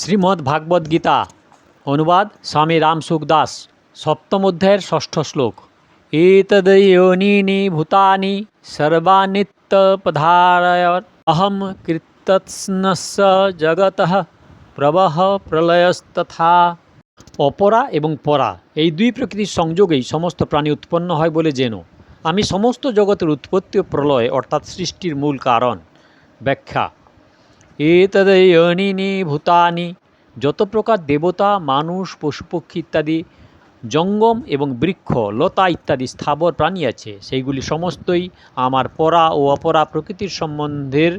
শ্রীমদ্ ভাগবত গীতা অনুবাদ স্বামী রামসুখ দাস, সপ্তম অধ্যায়ের ষষ্ঠ শ্লোক। এতদয়োনিনি ভূতানি সর্বানিত্যপধারয় অহম কীর্তৎস্নস্য জগতঃ প্রবহ প্রলয়স্তথা। অপরা এবং পরা, এই দুই প্রকৃতির সংযোগেই সমস্ত প্রাণী উৎপন্ন হয় বলে যেন আমি সমস্ত জগতের উৎপত্তি ও প্রলয়, অর্থাৎ সৃষ্টির মূল কারণ। ব্যাখ্যা এতদয়নিনি ভূতানি যত প্রকার দেবতা মানুষ পশুপক্ষী ইত্যাদি জঙ্গম এবং বৃক্ষ, লতা ইত্যাদি স্থাবর প্রাণী আছে। সেইগুলি সমস্তই আমার পরা ও অপরা প্রকৃতির সম্বন্ধের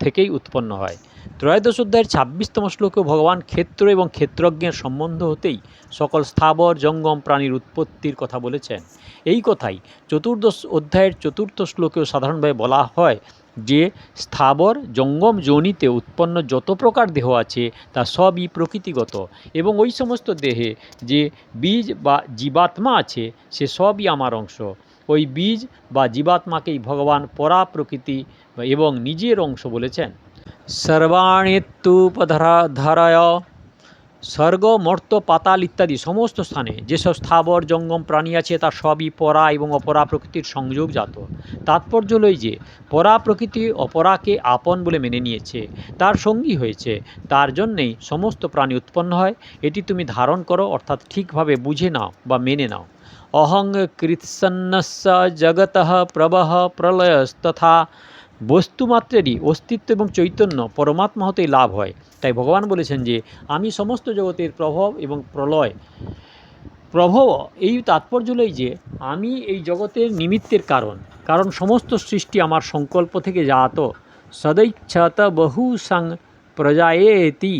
থেকেই উৎপন্ন হয়। ত্রয়োদশ অধ্যায়ের ছাব্বিশতম শ্লোকে ভগবান ক্ষেত্র এবং ক্ষেত্রজ্ঞের সম্বন্ধ হতেই সকল স্থাবর জঙ্গম প্রাণীর উৎপত্তির কথা বলেছেন। এই কথাই চতুর্দশ অধ্যায়ের চতুর্থ শ্লোকেও সাধারণভাবে বলা হয় যে স্থাবর জঙ্গম যোনিতে উৎপন্ন যত প্রকার দেহ আছে, তা সবই প্রকৃতিগত এবং ওই সমস্ত দেহে যে বীজ বা জীবাত্মা আছে, সে সবই আমার অংশ। ওই বীজ বা জীবাত্মাকেই ভগবান পরা প্রকৃতি এবং নিজের অংশ বলেছেন। সর্বাণিত্যুপধরা ধারায় স্বর্গ, মর্ত, পাতাল ইত্যাদি সমস্ত স্থানে যেসব স্থাবর, জঙ্গম, প্রাণী আছে তা সবই পরা এবং অপরা প্রকৃতির সংযোগজাত। তাৎপর্য হল যে, পরা প্রকৃতি অপরাকে আপন বলে মেনে নিয়েছে, তার সঙ্গী হয়েছে, তার জন্যেই সমস্ত প্রাণী উৎপন্ন হয়, এটি তুমি ধারণ করো, অর্থাৎ ঠিকভাবে বুঝে নাও বা মেনে নাও। অহং কৃৎসন্নস্য জগত প্রবহ প্রলয়স্তথা বস্তুমাত্রেরই অস্তিত্ব এবং চৈতন্য পরমাত্মা হতেই লাভ হয়। তাই ভগবান বলেছেন যে, আমি সমস্ত জগতের প্রভাব এবং প্রলয়, প্রভব এই তাৎপর্য হলো যে, আমি এই জগতের নিমিত্তের কারণ কারণ সমস্ত সৃষ্টি আমার সংকল্প থেকে জাত। সदैচ্ছাত বহু সাং প্রজায়েতি।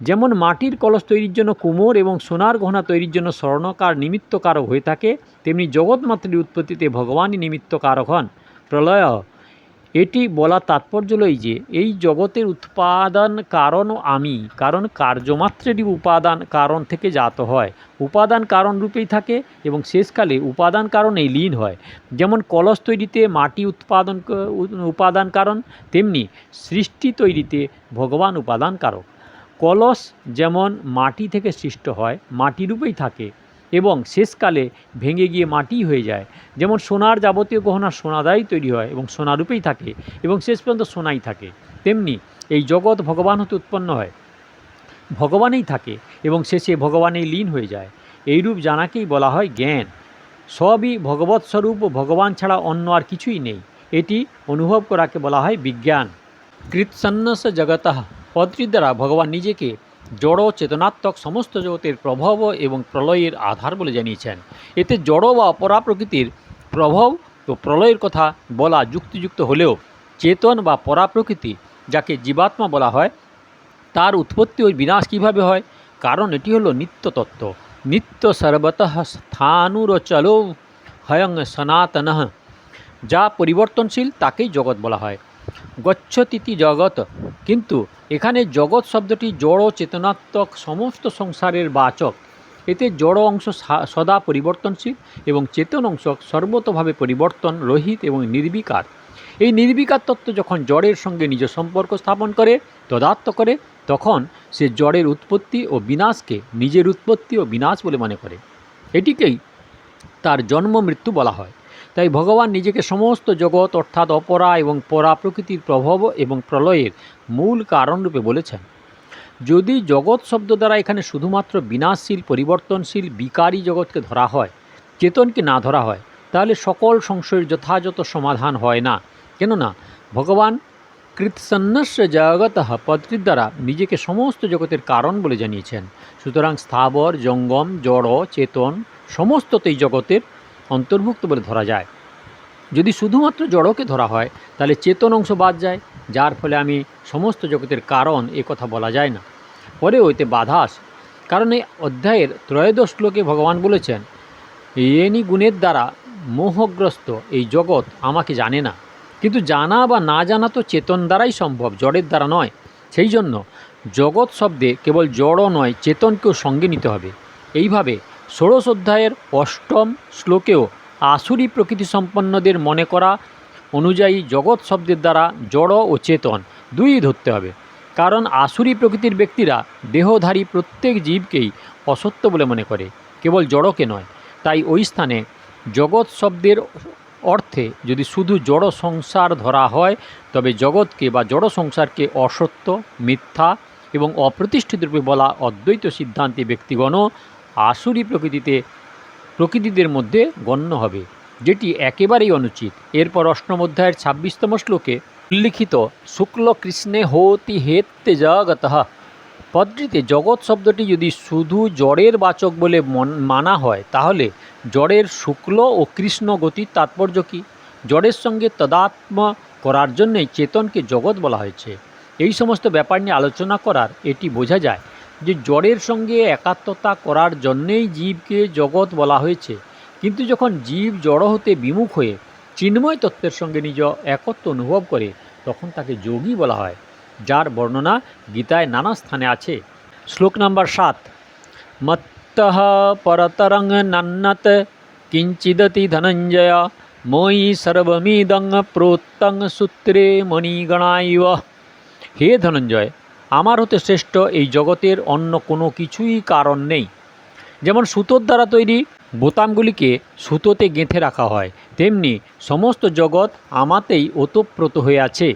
যেমন মাটির কলস তৈরির জন্য কুমোর এবং সোনার গহনা তৈরির জন্য স্বর্ণকার নিমিত্তকারক হয়ে থাকে, তেমনি জগৎমাত্রের উৎপত্তিতে ভগবানই নিমিত্তকারক হন। প্রলয় এটি বলা তাৎপর্য হলো এই যে, এই জগতের উৎপাদন কারণ আমি, কারণ কার্যমাত্রেরই উপাদান কারণ থেকে জাত হয়। উপাদান কারণ রূপেই থাকে এবং শেষকালে উপাদান কারণেই লীন হয়। যেমন কলস তৈরিতে মাটি উৎপাদন উপাদান কারণ, তেমনি সৃষ্টি তৈরিতে ভগবান উপাদান কারক কলস যেমন মাটি থেকে সৃষ্ট হয় মাটিরূপেই থাকে এবং শেষকালে ভেঙে গিয়ে মাটি হয়ে যায়। যেমন সোনার যাবতীয় গহনা সোনাদাই তৈরি হয় এবং সোনারূপেই থাকে এবং শেষ পর্যন্ত সোনাই থাকে। তেমনি এই জগৎ ভগবান হতে উৎপন্ন হয়। ভগবানেই থাকে এবং শেষে ভগবানেই লীন হয়ে যায়। এইরূপ জানাকেই বলা হয় জ্ঞান। সবই ভগবৎ স্বরূপ ভগবান ছাড়া অন্য আর কিছুই নেই। এটি অনুভব করাকে বলা হয় বিজ্ঞান। কৃৎসন্ন্যস জগতঃ পদটির দ্বারা ভগবান নিজেকে জড়, চেতনাত্মক সমস্ত জগতের প্রভাব এবং প্রলয়ের আধার বলে জানিয়েছেন। এতে জড় বা অপরা প্রকৃতির প্রভাব ও প্রলয়ের কথা বলা যুক্তিযুক্ত হলেও চেতন বা পরা প্রকৃতি যাকে জীবাত্মা বলা হয়, তার উৎপত্তি ও বিনাশ কীভাবে হয়? কারণ এটি হলো নিত্য তত্ত্ব নিত্য সর্বতঃ স্থানুরচলো হয়ং সনাতন। যা পরিবর্তনশীল, তাকেই জগৎ বলা হয়। গচ্ছতিতি জগৎ। কিন্তু এখানে জগৎ শব্দটি জড়, চেতনাত্মক, সমস্ত সংসারের বাচক। এতে জড় অংশ সদা পরিবর্তনশীল এবং চেতন অংশ সর্বতভাবে পরিবর্তন, রহিত এবং নির্বিকার। এই নির্বিকার তত্ত্ব যখন জড়ের সঙ্গে নিজ সম্পর্ক স্থাপন করে, তদাত্ম করে, তখন সে জড়ের উৎপত্তি ও বিনাশকে নিজের উৎপত্তি ও বিনাশ বলে মনে করে। এটিকেই তার জন্ম মৃত্যু বলা হয়। তাই ভগবান নিজেকে সমস্ত জগৎ, অর্থাৎ অপরা এবং পরা প্রকৃতির প্রভাব এবং প্রলয়ের মূল কারণরূপে বলেছেন। যদি জগৎ শব্দ দ্বারা এখানে শুধুমাত্র বিনাশশীল, পরিবর্তনশীল, বিকারী জগৎকে ধরা হয়, চেতনকে না ধরা হয়, তাহলে সকল সংশয়ের যথাযথ সমাধান হয় না। কেননা, ভগবান কৃৎসন্ন্যস্য জগত পদটির দ্বারা নিজেকে সমস্ত জগতের কারণ বলে জানিয়েছেন। সুতরাং স্থাবর, জঙ্গম, জড়, চেতন, সমস্ততেই জগতের অন্তর্ভুক্ত বলে ধরা যায়। যদি শুধুমাত্র জড়কে ধরা হয়, তাহলে চেতন অংশ বাদ যায়, যার ফলে আমি সমস্ত জগতের কারণ এ কথা বলা যায় না। পরেও ওইতে বাধা আসে, কারণ এই অধ্যায়ের ত্রয়োদশ শ্লোকে ভগবান বলেছেন এনি গুণের দ্বারা মোহগ্রস্ত এই জগৎ আমাকে জানে না। কিন্তু জানা বা না জানা তো চেতন দ্বারাই সম্ভব, জড়ের দ্বারা নয়। সেই জন্য জগৎ শব্দে কেবল জড়ও নয়, চেতনকেও সঙ্গে নিতে হবে। এইভাবে ষোড়শ অধ্যায়ের অষ্টম শ্লোকেও আসুরি প্রকৃতি সম্পন্নদের মনে করা অনুযায়ী জগৎ শব্দের দ্বারা জড় ও চেতন দুই ধরতে হবে। কারণ আসুরি প্রকৃতির ব্যক্তিরা দেহধারী প্রত্যেক জীবকেই অসত্য বলে মনে করে, কেবল জড়কে নয়। তাই ওই স্থানে জগৎ শব্দের অর্থে যদি শুধু জড় সংসার ধরা হয়, তবে জগৎকে বা জড় সংসারকে অসত্য, মিথ্যা এবং অপ্রতিষ্ঠিত রূপে বলা অদ্বৈত সিদ্ধান্তে ব্যক্তিগণও আসুরি প্রকৃতিতে প্রকৃতিদের মধ্যে গণ্য হবে, যেটি একেবারেই অনুচিত। এরপর অষ্টম অধ্যায়ের ছাব্বিশতম শ্লোকে উল্লিখিত শুক্ল কৃষ্ণে হোতি হেত্তে জগত। পদটিতে জগৎ শব্দটি যদি শুধু জড়ের বাচক বলে মন হয়, তাহলে জড়ের শুক্ল ও কৃষ্ণ গতির তাৎপর্য কী? জড়ের সঙ্গে তদাত্ম করার জন্যই চেতনকে জগৎ বলা হয়েছে। এই সমস্ত ব্যাপার নিয়ে আলোচনা করার এটি বোঝা যায় যে জড়ের সঙ্গে একাত্মতা করার জন্যেই জীবকে জগৎ বলা হয়েছে। কিন্তু যখন জীব জড় হতে বিমুখ হয়ে চিন্ময় তত্ত্বের সঙ্গে নিজ একত্ব অনুভব করে, তখন তাকে যোগী বলা হয়, যার বর্ণনা গীতায় নানা স্থানে আছে। শ্লোক নাম্বার সাত মত্ত পরতরং নান্নত কিঞ্চিদতি ধনঞ্জয়, মই সর্বমিদং প্রোত্তং সূত্রে মণিগণাইব হে ধনঞ্জয় আমার হতে শ্রেষ্ঠ এই জগতের অন্য কোনো কিছুই কারণ নেই। যেমন সুতোর দ্বারা তৈরি বোতামগুলিকে সুতোতে গেঁথে রাখা হয়, তেমনি সমস্ত জগৎ আমাতেই ওতপ্রোত হয়ে আছে।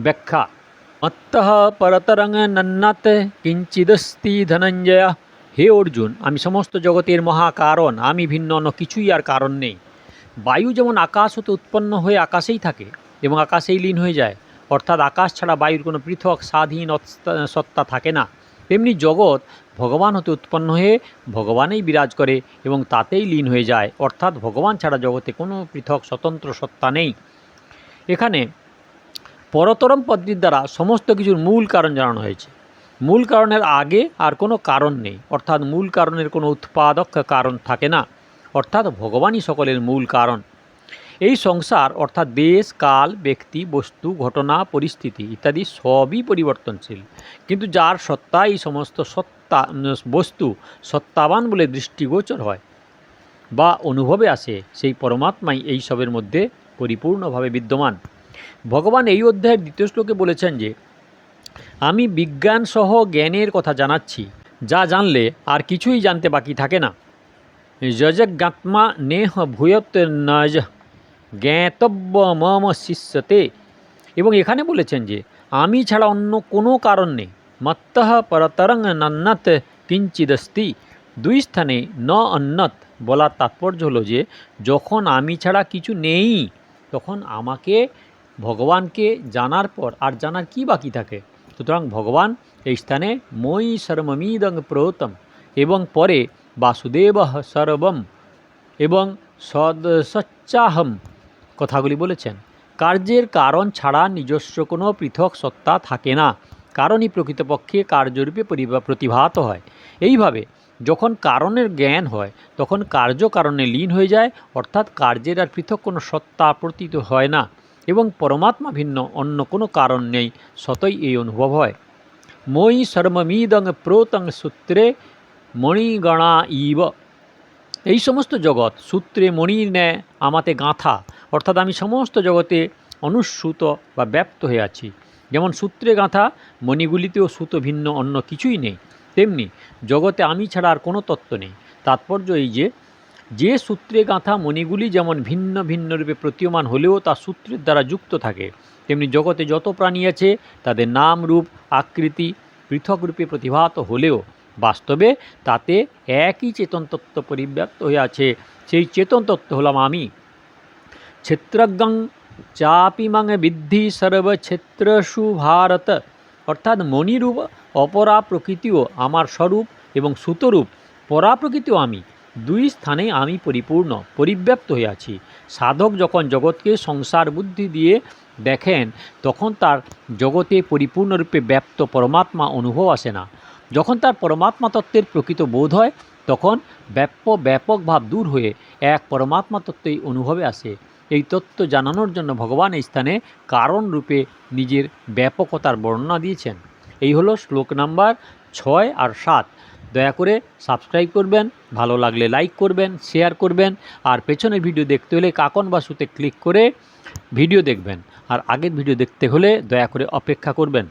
ব্যাখ্যা মত্তঃ পরতরং নন্নাত কিঞ্চিদস্তি ধনঞ্জয়া। হে অর্জুন, আমি সমস্ত জগতের মহাকারণ, আমি ভিন্ন অন্য কিছুই আর কারণ নেই। বায়ু যেমন আকাশ হতে উৎপন্ন হয়ে আকাশেই থাকে এবং আকাশেই লীন হয়ে যায় অর্থাৎ আকাশ ছাড়া বায়ুর কোনো পৃথক স্বাধীন সত্তা থাকে না। তেমনি জগৎ ভগবান হতে উৎপন্ন হয়ে ভগবানেই বিরাজ করে এবং তাতেই লীন হয়ে যায়। অর্থাৎ ভগবান ছাড়া জগতে কোনো পৃথক স্বতন্ত্র সত্তা নেই। এখানে পরতরম পদ্ধতির দ্বারা সমস্ত কিছুর মূল কারণ জানানো হয়েছে। মূল কারণের আগে আর কোনো কারণ নেই। অর্থাৎ মূল কারণের কোনো উৎপাদক কারণ থাকে না। অর্থাৎ ভগবানই সকলের মূল কারণ। এই সংসার অর্থাৎ দেশ, কাল, ব্যক্তি, বস্তু, ঘটনা, পরিস্থিতি ইত্যাদি সবই পরিবর্তনশীল। কিন্তু যার সত্তা এই সমস্ত সত্তা, বস্তু সত্তাবান বলে দৃষ্টিগোচর হয় বা অনুভবে আসে, সেই পরমাত্মাই এই সবের মধ্যে পরিপূর্ণভাবে বিদ্যমান। ভগবান এই অধ্যায়ের দ্বিতীয় শ্লোকে বলেছেন যে, আমি বিজ্ঞান সহ জ্ঞানের কথা জানাচ্ছি, যা জানলে আর কিছুই জানতে বাকি থাকে না। যজজ্ঞাত্মা নেহ ভূয়ত নজ জ্ঞাতব্য মম শিষ্যতে। এবং এখানে বলেছেন যে, আমি ছাড়া অন্য কোনো কারণ নেই। মত্তঃ পরতরং নন্নত কিঞ্চিদস্তি। দুই স্থানে ন অন্নত বলার তাৎপর্য হলো যে, যখন আমি ছাড়া কিছু নেই, তখন আমাকে, ভগবানকে জানার পর আর জানার কি বাকি থাকে? সুতরাং ভগবান এই স্থানে মই সর্বমিদং প্রোতম এবং পরে বাসুদেব সর্বম এবং সদ সচ্চাহম কথাগুলি বলেছেন, কার্যের কারণ ছাড়া নিজস্ব কোনো পৃথক সত্তা থাকে না, কারণই প্রকৃতপক্ষে কার্যরূপে প্রতিভাত হয়। এইভাবে যখন কারণের জ্ঞান হয়, তখন কার্য কারণে লীন হয়ে যায়, অর্থাৎ কার্যের আর পৃথক কোনো সত্তা প্রতীত হয় না এবং পরমাত্মা ভিন্ন, অন্য কোনো কারণ নেই, সতই এই অনুভব হয়। মই সর্বমিদং প্রোতং সূত্রে মণিগণা ইব। এই সমস্ত জগৎ সূত্রে মণির ন্যায় আমাতে গাঁথা। অর্থাৎ আমি সমস্ত জগতে অনুস্যুত বা ব্যাপ্ত হয়ে আছি। যেমন সূত্রে গাঁথা, মণিগুলিতেও সুতো ভিন্ন, অন্য কিছুই নেই। তেমনি জগতে আমি ছাড়া আর কোনো তত্ত্ব নেই। তাৎপর্য এই যে যে সূত্রে গাঁথা মণিগুলি যেমন ভিন্ন ভিন্ন রূপে প্রতীয়মান হলেও তা সূত্রের দ্বারা যুক্ত থাকে, তেমনি জগতে যত প্রাণী আছে, তাদের নাম রূপ, আকৃতি পৃথক রূপে প্রতিভাত হলেও বাস্তবে তাতে একই চেতন তত্ত্ব পরিব্যাপ্ত হয়ে আছে। সেই চেতন তত্ত্ব হলাম আমি। ক্ষেত্রজ্ঞং চাপিমাং বিদ্ধি সর্বক্ষেত্রসু ভারত অর্থাৎ মণিরূপ অপরা প্রকৃতিও আমার স্বরূপ এবং সুতরূপ পরা প্রকৃতিও আমি দুই স্থানে আমি পরিপূর্ণ পরিব্যাপ্ত হয়ে আছি সাধক যখন জগৎকে সংসার বুদ্ধি দিয়ে দেখেন তখন তার জগতে পরিপূর্ণরূপে ব্যাপ্ত পরমাত্মা অনুভব আসে না যখন তার পরমাত্মা তত্ত্বের প্রকৃত বোধ হয় তখন ব্যাপ্য ব্যাপক ভাব দূর হয়ে এক পরমাত্মা তত্ত্বই অনুভবে আসে এই তত্ত্ব জানানোর জন্য ভগবান এই স্থানে কারণ রূপে নিজের ব্যাপকতার বর্ণনা দিয়েছেন। এই হলো শ্লোক নাম্বার ছয় আর সাত। দয়া করে সাবস্ক্রাইব করবেন, ভালো লাগলে লাইক করবেন, শেয়ার করবেন, আর পেছনের ভিডিও দেখতে হলে কাকন বাসুতে ক্লিক করে ভিডিও দেখবেন। আর আগের ভিডিও দেখতে হলে দয়া করে অপেক্ষা করবেন।